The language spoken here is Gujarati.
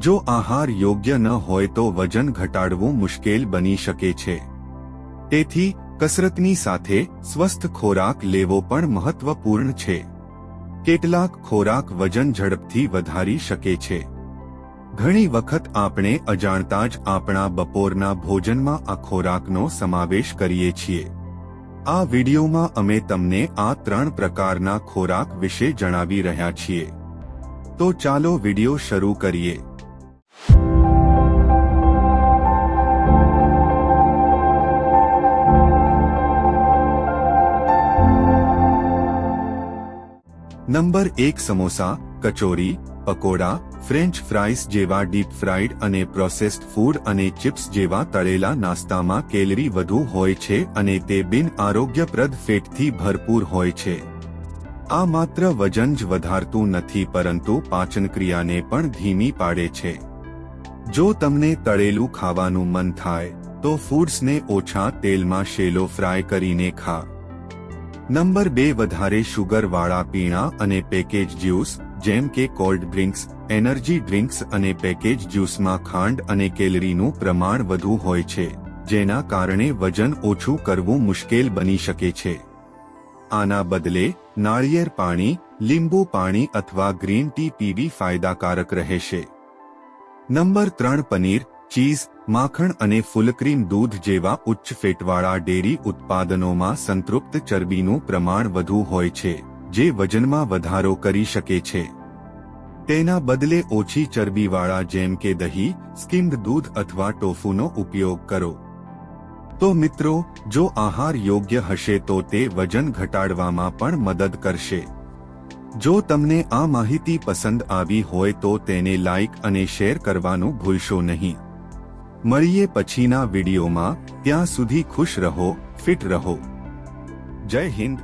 જો આહાર યોગ્ય ન હોય તો વજન ઘટાડવું મુશ્કેલ બની શકે છે. તેથી, કસરતની સાથે સ્વસ્થ ખોરાક લેવો પણ મહત્વપૂર્ણ છે. કેટલાક ખોરાક વજન ઝડપથી વધારી શકે છે. ઘણી વખત આપણે અજાણતા જ આપણા બપોરના ભોજનમાં આ ખોરાકનો સમાવેશ કરીએ છીએ. આ વિડિયોમાં અમે તમને આ ત્રણ પ્રકારના ખોરાક વિશે જણાવી રહ્યા છીએ. તો ચાલો વિડિયો શરૂ કરીએ. નંબર એક સમોસા, કચોરી, પકોડા, ફ્રેન્ચ ફ્રાઈસ જેવા ડીપ ફ્રાઈડ અને પ્રોસેસ્ડ ફૂડ અને ચિપ્સ જેવા તળેલા નાસ્તામાં કેલરી વધુ હોય છે અને તે બિન આરોગ્યપ્રદ ફેટથી ભરપૂર હોય છે. આ માત્ર વજન જ વધારતું નથી પરંતુ પાચનક્રિયાને પણ ધીમી પાડે છે. જો તમને તળેલું ખાવાનું મન થાય, તો ફૂડ્સને ઓછા તેલમાં શેલો ફ્રાય કરીને ખા. નંબર બે વધારે શુગરવાળા પીણા અને પેકેજ જ્યુસ જેમ કે કોલ્ડ ડ્રિંક્સ એનર્જી ડ્રિંક્સ અને પેકેજ જ્યુસમાં ખાંડ અને કેલરીનું પ્રમાણ વધુ હોય છે, જેના કારણે વજન ઓછું કરવું મુશ્કેલ બની શકે છે. આના બદલે, નાળિયેર પાણી, લીંબુ પાણી અથવા ગ્રીન ટી પીવી ફાયદાકારક રહેશે. નંબર ત્રણ પનીર ચીઝ, માખણ અને ફૂલક્રીમ દૂધ જેવા ઉચ્ચ ફેટવાળા ડેરી ઉત્પાદનોમાં સંતૃપ્ત ચરબીનું પ્રમાણ વધુ હોય છે, જે વજનમાં વધારો કરી શકે છે. તેના બદલે ઓછી ચરબીવાળા જેમ કે દહીં, સ્કીમ્ડ દૂધ અથવા ટોફુનો ઉપયોગ કરો. તો મિત્રો, જો આહાર યોગ્ય હશે તો તે વજન ઘટાડવામાં પણ મદદ કરશે. જો તમને આ માહિતી પસંદ આવી હોય તો તેને લાઇક અને શેર કરવાનું ભૂલશો નહીં. મળીએ પછીના વિડીયોમાં ત્યાં સુધી ખુશ રહો ફિટ રહો. જય હિન્દ.